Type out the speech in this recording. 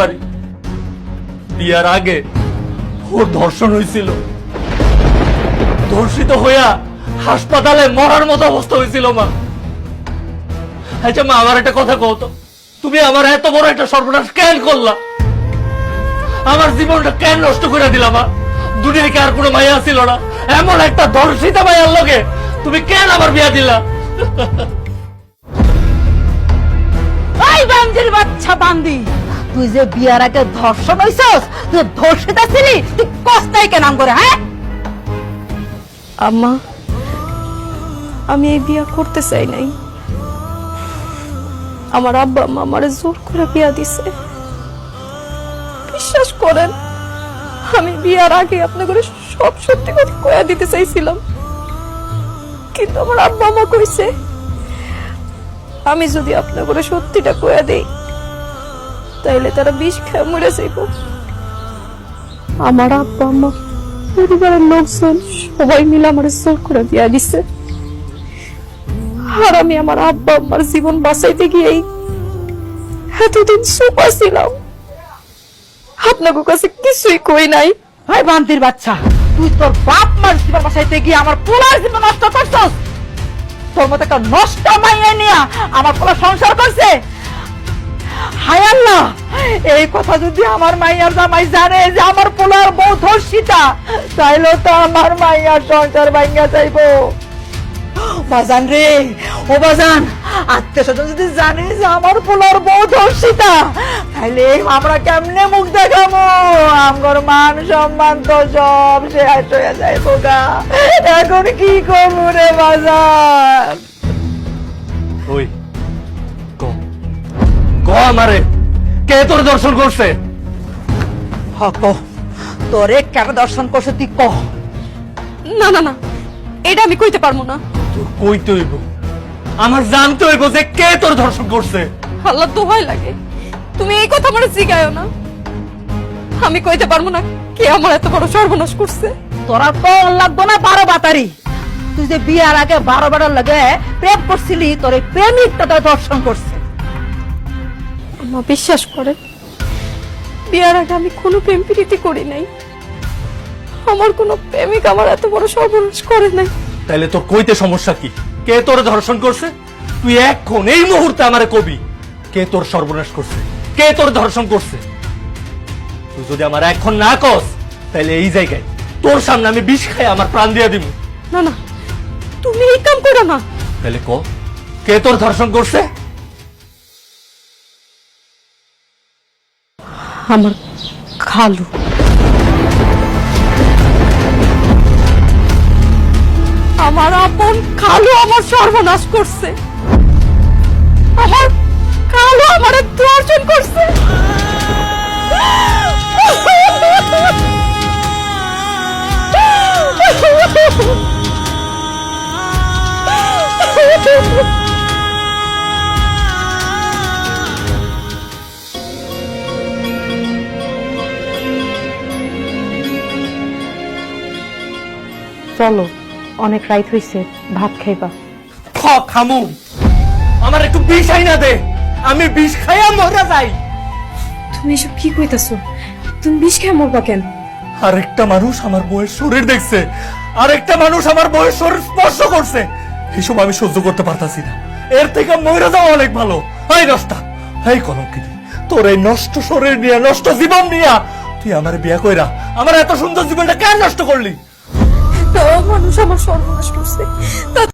পারি বিয়ার আগে ওর ধর্ষণ হয়েছিল। ধর্ষিত হইয়া হাসপাতালে মরার মতো অবস্থা হয়েছিল, মা। আচ্ছা মা, আমার একটা কথা তুমি আমার এত বড় একটা সর্বনাশ কেন করলা? আমার জীবনটা কেন নষ্ট করে দিলা, মা? দুনিয়ায় আর কোনো মায়া ছিল না? এমন একটা ধর্ষিতা মায়ার লগে তুমি কেন আমার বিয়া দিলা? বাচ্চা বান্দি! তুই যে বিয়ার আগে ধর্ষণ হইছস, তুই ধর্ষিতা ছিলি, তুই কস্তাই কেন করে হ্যাঁ? আম্মা, আমি এই বিয়া করতে চাই নাই। আমার আব্বা আম্মা আমারে জোর করে বিয়া দিছে। বিশ্বাস করেন, আমি বিয়ার আগে আপনাদের সব সত্যি কথা কয়া দিতে চাইছিলাম। কিন্তু আমার আব্বা আম্মা কইছে, আমি যদি আপনাদের সত্যিটা কয়া দেই তাইলে তারা বিষ খেয়ে মরে যাইব। আমার আব্বা আম্মা পরিবারের লোকজন সবাই মিলে আমার জোর করে বিয়া দিছে। আর আমি আমার আব্বা আম্মার জীবন বাঁচাইতে গিয়েই এতদিন সুপা ছিলাম আপনাদের কাছে কিছুই কই নাই। ওই বান্দির বাচ্চা তুই তোর বাপ মার জীবন বাসাইতে গিয়ে আমার পোলার জীবন নষ্ট করছস? তোর মতো একটা নষ্ট মাইয়া নিয়া আমার পোলা সংসার করছে? এই কথা যদি আমার মাইয়ার জামাই জানে যে আমার পোলার বউ ধর্ষিতা, তাইলে তো আমার মাইয়ার সংসার ভাঙ্গা যাইবো। বাজান রে, ও বাজান, আত্মীয় স্বজন যদি জানে যে আমার পোলার বউ ধর্ষিতা, তাইলে আমরা কেমনে মুখ দেখাবো আমার মান সম্মান তো সব শেষ হয়ে যাইবো গা। এখন কি করব রে বাজান? ওই, ক ক আমারে। কে তোর দর্শন করছে? হক তোরে কেন দর্শন করছে তুই কহ না না না। এটা আমি কইতে পারব না। তোর কইতে হইব। আমার জানতে হইব যে কে তোর ধর্ষণ করছে। আল্লাহ দোহাই লাগে। তুমি এই কথা আমার জিগায়ও না। আমি কইতে পারব না কে আমার এত বড় সর্বনাশ করছে। তোরা কল লাগবো না বারো বাতারি। তুই যে বিয়ার আগে বারো বারো লাগে প্রেম করছিলি তোর প্রেমিকটা তোর দর্শন করছে। আমার বিশ্বাস করে। বিয়ার আগে আমি কোনো প্রেম প্রীতি করি নাই। আমার কোনো প্রেমিক আমার এত বড় সর্বনাশ করে নাই। তাহলে তোর কইতে সমস্যা কি? কে তোর ধর্ষণ করছে? তুই এখন এই মুহূর্তে আমারে কবি। কে তোর সর্বনাশ করছে? কে তোর ধর্ষণ করছে? তুই যদি আমার এখন না কস তাইলে এই জায়গায় তোর সামনে আমি বিষ খাই আমার প্রাণ দিয়ে দিব না না তুমি এই কাম করো না। তাহলে ক? কে তোর ধর্ষণ করছে? আমার খালু। আমার আপন খালু আমার সর্বনাশ করছে। আমার খালু আমার দর্শন করছে। চলো অনেক রাইত হইছে ভাত খাইবা। খ খামু। আমার একটু বিষ আইনা দে। আমি বিষ খাইয়া মরা যাই। তুমি এসব কি কইতাছো? তুমি বিষ খেয়ে মরবা কেন? আরেকটা মানুষ আমার বউয়ের শরীর দেখছে। আরেকটা মানুষ আমার বউয়ের শরীর স্পর্শ করছে। এসব আমি সহ্য করতে পারতাছি না। এর থেকে মরে যাওয়া অনেক ভালো। এই নষ্টা এই কলঙ্কিনী। তোর এই নষ্ট শরীর নিয়ে নষ্ট জীবন নিয়ে তুই আমার বিয়া কইরা আমার এত সুন্দর জীবনটা কেন নষ্ট করলি? মানুষ আমার সর্বনাশ করছে।